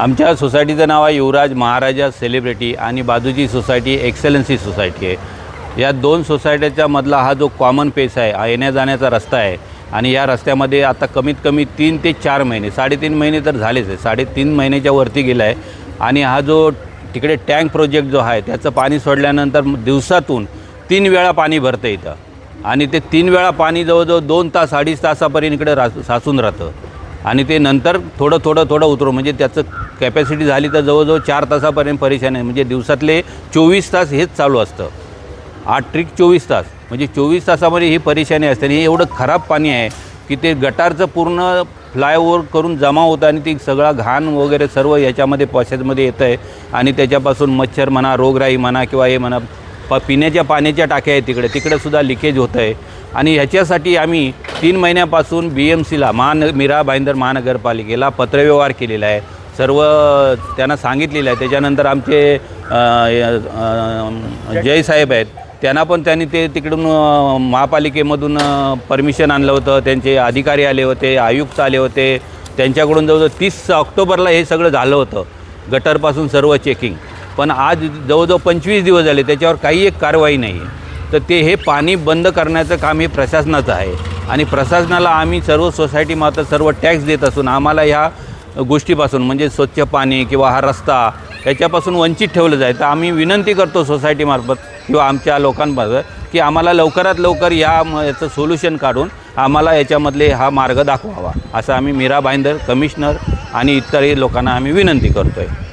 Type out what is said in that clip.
आमच्या सोसायटीचं नाव आहे युवराज महाराजा सेलिब्रिटी आणि बाजूची सोसायटी एक्सेलन्सी सोसायटी आहे. या दोन सोसायटीच्या मधला हा जो कॉमन पेस आहे हा येण्या जाण्याचा रस्ता आहे आणि या रस्त्यामध्ये आता कमीत कमी तीन ते चार महिने साडेतीन महिने तर झालेच आहे साडेतीन महिन्याच्या वरती गेला आहे. आणि हा जो तिकडे टँक प्रोजेक्ट जो आहे त्याचं पाणी सोडल्यानंतर दिवसातून तीन वेळा पाणी भरतं इथं. आणि ते तीन वेळा पाणी जवळजवळ दोन तास अडीच तासापर्यंत इकडे रा साचून राहतं. आणि ते नंतर थोडं थोडं थोडं उतरू म्हणजे त्याचं कॅपॅसिटी झाली तर जवळजवळ चार तासापर्यंत परेशान आहे. म्हणजे दिवसातले चोवीस तास हेच चालू असतं. आठ ट्रिक चोवीस तास. म्हणजे चोवीस तासामध्ये ही परेशानी असते. आणि हे एवढं खराब पाणी आहे की ते गटारचं पूर्ण फ्लायओव्हर करून जमा होतं आणि ती सगळा घाण वगैरे सर्व याच्यामध्ये पॉशेजमध्ये येतं आहे आणि त्याच्यापासून मच्छर म्हणा रोगराई म्हणा किंवा हे म्हणा प पिण्याच्या पाण्याच्या टाक्या आहेत तिकडे. तिकडेसुद्धा लिकेज होतं आहे आणि ह्याच्यासाठी आम्ही तीन महिन्यापासून बी एम सीला महान मीरा भाईंदर महानगरपालिकेला पत्रव्यवहार केलेला आहे. सर्व त्यांना सांगितलेलं आहे. त्याच्यानंतर आमचे जयसाहेब आहेत. त्यांना पण त्यांनी ते तिकडून महापालिकेमधून परमिशन आणलं होतं. त्यांचे अधिकारी आले होते आयुक्त आले होते. त्यांच्याकडून जवळजवळ तीस ऑक्टोबरला हे सगळं झालं होतं. गटरपासून सर्व चेकिंग. पण आज जवळजवळ पंचवीस दिवस झाले. त्याच्यावर काही एक कारवाई नाही आहे तर ते हे पाणी बंद करण्याचं काम हे प्रशासनाचं आहे. आणि प्रशासनाला आम्ही सर्व सोसायटीमार्फत सर्व टॅक्स देत असून आम्हाला ह्या गोष्टीपासून म्हणजे स्वच्छ पाणी किंवा हा रस्ता याच्यापासून वंचित ठेवलं जाय तर आम्ही विनंती करतो सोसायटीमार्फत किंवा आमच्या लोकांमार्फत की आम्हाला लवकरात लवकर या याचं सोल्युशन काढून आम्हाला याच्यामधले हा मार्ग दाखवावा. असं आम्ही मीरा भाईंदर कमिशनर आणि इतरही लोकांना आम्ही विनंती करतो आहे